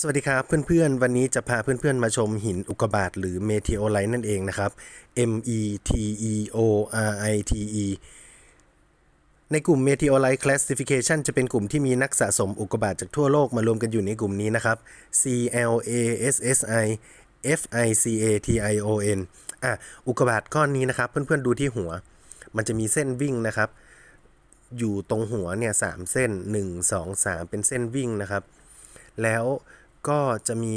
สวัสดีครับเพื่อนๆ วันนี้จะพาเพื่อนๆ มาชมหินอุกกาบาตหรือเมทีโอไลท์นั่นเองนะครับ M E T E O R I T E ในกลุ่ม Meteorite Classification จะเป็นกลุ่มที่มีนักสะสมอุกกาบาตจากทั่วโลกมารวมกันอยู่ในกลุ่มนี้นะครับ C L A S S I F I C A T I O N อะอุกกาบาตก้อนนี้นะครับ เพื่อนๆ ดูที่หัว มันจะมีเส้นวิ่งนะครับ อยู่ตรงหัวเนี่ยสามเส้น 1 2 3 เป็นเส้นวิ่งนะครับ แล้ว ก็จะมี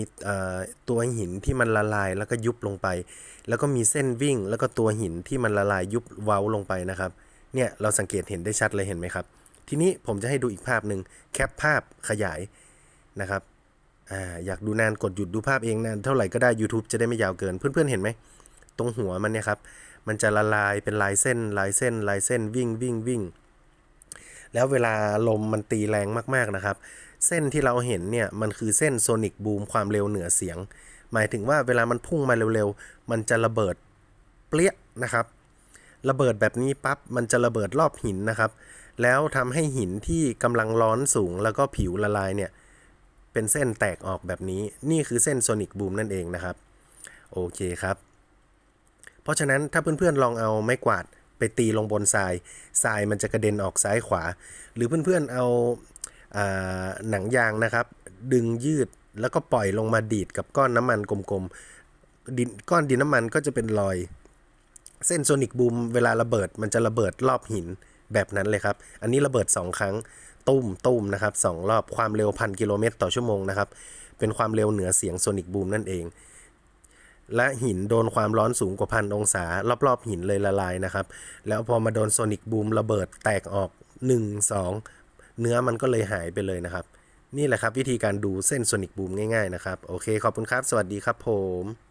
ตัวหินที่มันละลายแล้วก็ยุบลงไป แล้วก็มีเส้นวิ่ง แล้วก็ตัวหินที่มันละลายยุบเว้าลงไปนะครับ เนี่ยเราสังเกตเห็นได้ชัดเลยเห็นไหมครับ ทีนี้ผมจะให้ดูอีกภาพหนึ่งแคปภาพขยายนะครับออยากดูนานกดหยุดดูภาพเองนานเท่าไหร่ก็ได้ YouTube จะได้ไม่ยาวเกิน เพื่อนๆเห็นไหมตรงหัวมันเนี่ยครับมันจะละลายเป็นลายเส้นลายเส้นลายเส้นวิ่งวิ่งวิ่ง แล้วเวลาลมมันตีแรงมากๆนะครับ เส้นที่เราเห็นเนี่ยมันคือเส้นโซนิกบูมความเร็วเหนือเสียง หมายถึงว่าเวลามันพุ่งมาเร็วๆ มันจะระเบิดเปรี้ยนะครับ ระเบิดแบบนี้ปั๊บมันจะระเบิดรอบหินนะครับ แล้วทำให้หินที่กำลังร้อนสูงแล้วก็ผิวละลายเนี่ยเป็นเส้นแตกออกแบบนี้ นี่คือเส้นโซนิกบูมนั่นเองนะครับ โอเคครับ เพราะฉะนั้นถ้าเพื่อนๆลองเอาไม้กวาด ไปตีลงบนทรายทรายมันจะกระเด็นออกซ้ายขวา หรือเพื่อนๆเอาอาหนังยางนะครับ ดึงยืดแล้วก็ปล่อยลงมาดีดกับก้อนน้ำมันกลมๆดินก้อนดินน้ำมันก็จะเป็นรอย เส้นโซนิกบูมเวลาระเบิดมันจะระเบิดรอบหินแบบนั้นเลยครับ อันนี้ระเบิด 2 ครั้งตุ้มตุ้มนะครับสองรอบความเร็วพันกิโลเมตรต่อชั่วโมงนะครับ เป็นความเร็วเหนือเสียงโซนิกบูมนั่นเอง และหินโดนความร้อนสูงกว่าพันองศา รอบๆหินเลยละลายนะครับ แล้วพอมาโดนโซนิกบูมระเบิดแตกออก 1 2 เนื้อมันก็เลยหายไปเลยนะครับ นี่แหละครับวิธีการดูเส้นโซนิกบูมง่ายๆนะครับ โอเค ขอบคุณครับ สวัสดีครับผม